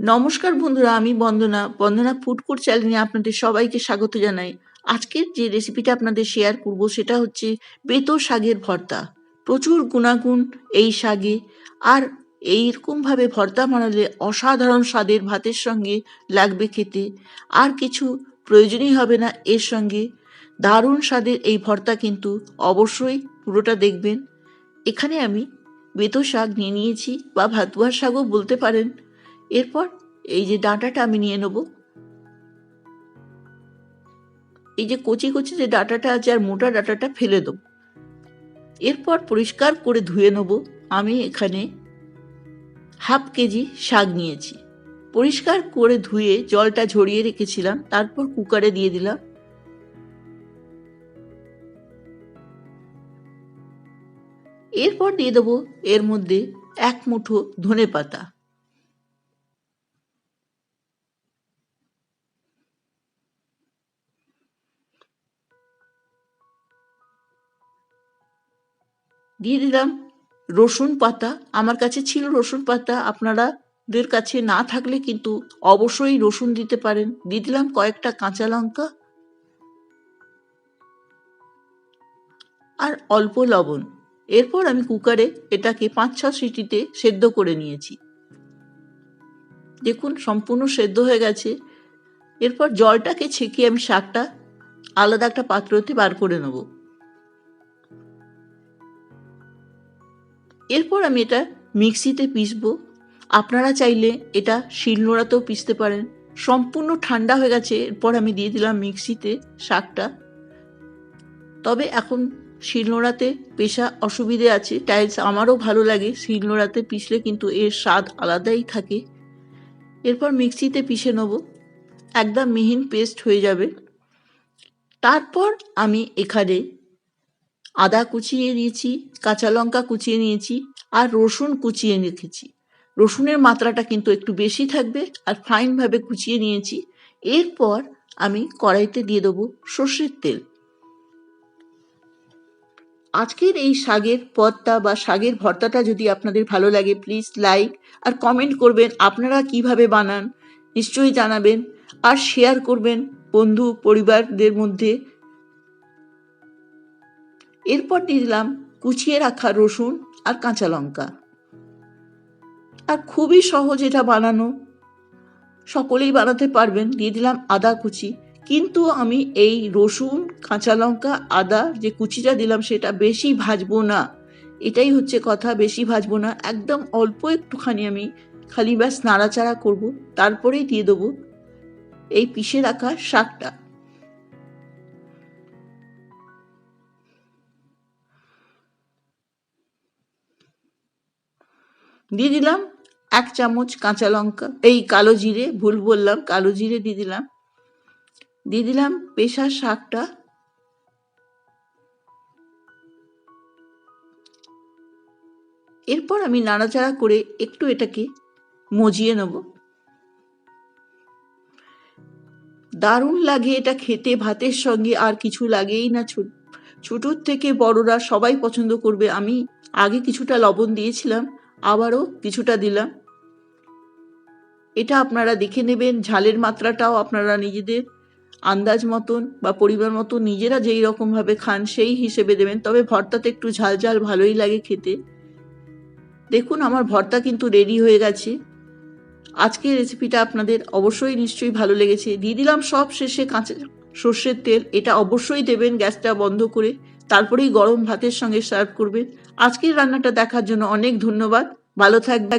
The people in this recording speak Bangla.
নমস্কার বন্ধুরা, আমি বন্দনা। বন্দনা ফুড কোর্ট চ্যানেলে আপনাদের সবাইকে স্বাগত জানাই। আজকের যে রেসিপিটা আপনাদের শেয়ার করব সেটা হচ্ছে বেতো শাকের ভর্তা। প্রচুর গুণাগুণ এই শাকে। আর এইরকমভাবে ভর্তা বানালে অসাধারণ স্বাদের ভাতের সঙ্গে লাগবে খেতে। আর কিছু প্রয়োজনই হবে না এর সঙ্গে। দারুণ স্বাদের এই ভর্তা কিন্তু অবশ্যই পুরোটা দেখবেন। এখানে আমি বেতো শাক নিয়ে নিয়েছি, বা ভাতুয়ার শাকও বলতে পারেন। এরপর এই যে ডাঁটাটা আমি নিয়ে নেব। এই যে কচি কচি যে ডাঁটাটা আছে আর মোটা ডাঁটাটা ফেলে দেব। এরপর পরিষ্কার করে ধুয়ে নেব। আমি এখানে হাফ কেজি শাক নিয়েছি। পরিষ্কার করে ধুয়ে জলটা ঝরিয়ে রেখেছিলাম, তারপর কুকারে দিয়ে দিলাম। এরপর দিয়ে দেবো এর মধ্যে এক মুঠো ধনে পাতা দিয়ে দিলাম। রসুন পাতা, আমার কাছে ছিল রসুন পাতা আপনারা দের কাছে না থাকলে কিন্তু অবশ্যই রসুন দিতে পারেন। দিয়ে দিলাম কয়েকটা কাঁচা লঙ্কা আর অল্প লবণ। এরপর আমি কুকারে এটাকে পাঁচ ছ সিটিতে সেদ্ধ করে নিয়েছি। দেখুন, সম্পূর্ণ সেদ্ধ হয়ে গেছে। এরপর জলটাকে ছেঁকে আমি শাকটা আলাদা একটা পাত্রতে বার করে নেব। এরপর আমি এটা মিক্সিতে পিসবো। আপনারা চাইলে এটা শিলনোড়াতেও পিসতে পারেন। সম্পূর্ণ ঠান্ডা হয়ে গেছে, এরপর আমি দিয়ে দিলাম মিক্সিতে শাকটা। তবে এখন শিলনোড়াতে পেশা অসুবিধে আছে, টাইলস আমারও ভালো লাগে। শিলনোড়াতে পিসলে কিন্তু এর স্বাদ আলাদাই থাকে। এরপর মিক্সিতে পিষে নেব। একদম মিহিন পেস্ট হয়ে যাবে। তারপর আমি এখানে আদা কুচিয়ে নিয়েছি, কাঁচা লঙ্কা কুচিয়ে নিয়েছি আর রসুন কুচিয়ে রেখেছি। রসুনের মাত্রাটা কিন্তু একটু বেশি থাকবে আর ফাইনভাবে কুচিয়ে নিয়েছি। এরপর আমি কড়াইতে দিয়ে দেবো সর্ষের তেল। আজকের এই শাগের পদটা বা শাগের ভর্তাটা যদি আপনাদের ভালো লাগে প্লিজ লাইক আর কমেন্ট করবেন আপনারা কীভাবে বানান, নিশ্চয়ই জানাবেন আর শেয়ার করবেন বন্ধু, পরিবারদের মধ্যে। এরপর দিয়ে দিলাম কুচিয়ে রাখা রসুন আর কাঁচা লঙ্কা। আর খুবই সহজ এটা বানানো। সকলেই বানাতে পারবেন। দিয়ে দিলাম আদা কুচি। কিন্তু আমি এই রসুন, কাঁচা লঙ্কা, আদা যে কুচিটা দিলাম সেটা বেশি ভাজবো না। এটাই হচ্ছে কথা, বেশি ভাজবো না। একদম অল্প একটুখানি আমি খালি ব্যাস নাড়াচাড়া করব। তারপরেই দিয়ে দেবো এই পিষে রাখা শাকটা। দিয়ে দিলাম এক চামচ কাঁচা লঙ্কা। এই কালো জিরে, ভুল বললাম, কালো জিরে দিয়ে দিলাম। দিয়ে দিলাম পেশার শাকটা। এরপর আমি নাড়াচাড়া করে একটু এটাকে মজিয়ে নেব। দারুণ লাগে এটা খেতে, ভাতের সঙ্গে আর কিছু লাগেই না। ছোটোর থেকে বড়রা সবাই পছন্দ করবে। আমি আগে কিছুটা লবণ দিয়েছিলাম আবারও কিছুটা দিলাম। এটা আপনারা দেখে নেবেন, ঝালের মাত্রাটাও আপনারা নিজেদের আন্দাজ মতন বা পরিবার মতো নিজেরা যেই রকমভাবে খান সেই হিসেবে দেবেন। তবে ভর্তাতে একটু ঝাল ঝাল ভালোই লাগে খেতে। দেখুন, আমার ভর্তা কিন্তু রেডি হয়ে গেছে। আজকের রেসিপিটা আপনাদের অবশ্যই নিশ্চয়ই ভালো লেগেছে। দিয়ে দিলাম সব শেষে কাঁচা সর্ষের তেল, এটা অবশ্যই দেবেন গ্যাসটা বন্ধ করে। তারপরেই গরম ভাতের সঙ্গে সার্ভ করবেন। আজকের রান্নাটা দেখার জন্য অনেক ধন্যবাদ। ভালো থাকবেন।